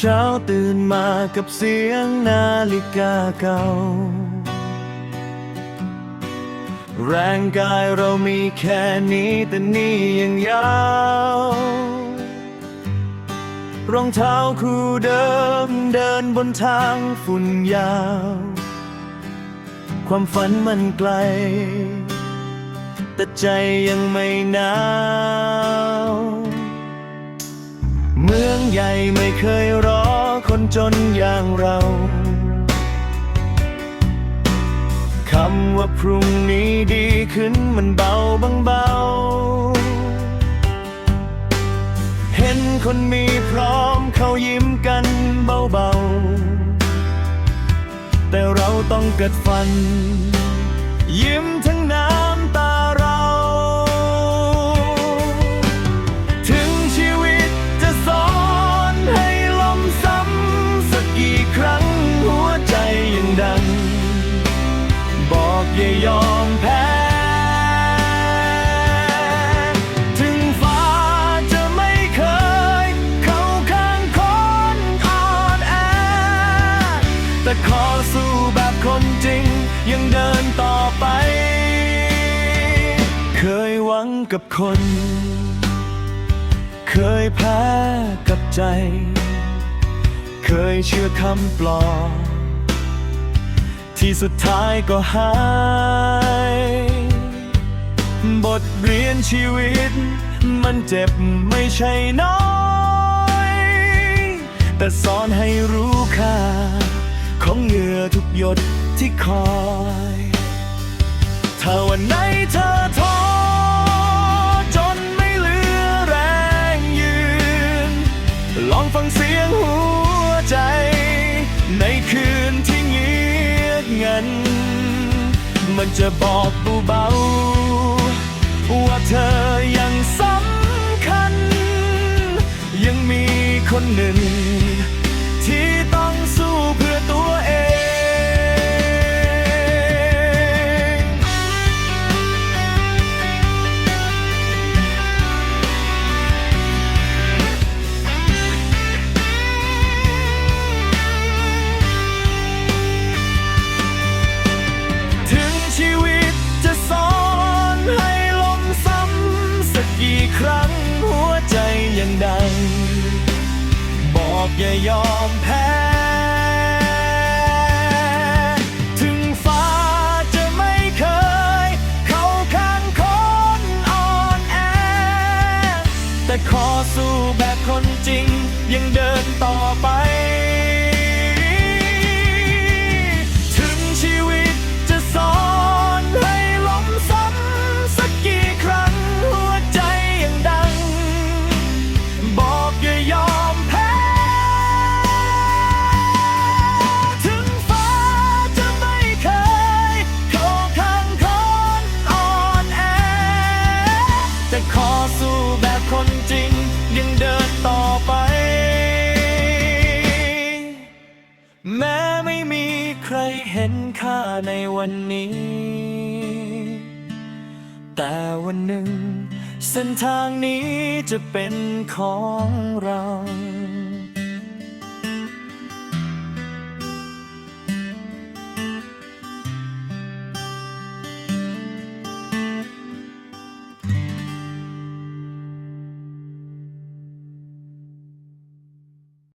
เช้าตื่นมากับเสียงนาฬิกาเก่า แรงกายเรามีแค่นี้แต่นี่ยังยาว รองเท้าคู่เดิมเดินบนทางฝุ่นยาว ความฝันมันไกล แต่ใจยังไม่หนาวเมืองใหญ่ไม่เคยร จนอย่างเราคำว่าพรุ่งนี้ดีขึ้นมันเบาบางเบา เห็นคนมีพร้อมเขายิ้มกันเบาๆ แต่เราต้องเกิดฝัน ยิ้มทั้งน้ำ อกอย่ายอมแพ้ ถึงฟ้าจะไม่เคย เข้าข้างคนอ่อนแอ แต่ขอสู้แบบคนจริง ยังเดินต่อไป เคยหวังกับคน เคยแพ้กับใจ เคยเชื่อคำปลอบ ที่สุดท้ายก็หาย บทเรียนชีวิต มันเจ็บไม่ใช่น้อย แต่สอนให้รู้ค่า ของเหงื่อทุกหยดที่คอย ถ้าวันไหนเธอ จะบอกเบาๆว่าเธอยังสำคัญ ยังมีคนหนึ่งที่ ครั้งหัวใจยังดัง บอกอย่ายอมแพ้ ถึงฟ้าจะไม่เคย เข้าข้างคนอ่อนแอ แต่ขอสู้แบบคนจริงยังเดินต่อไป นค่าในวันนี้ แต่วันหนึ่ง เส้นทางนี้จะเป็นของเรา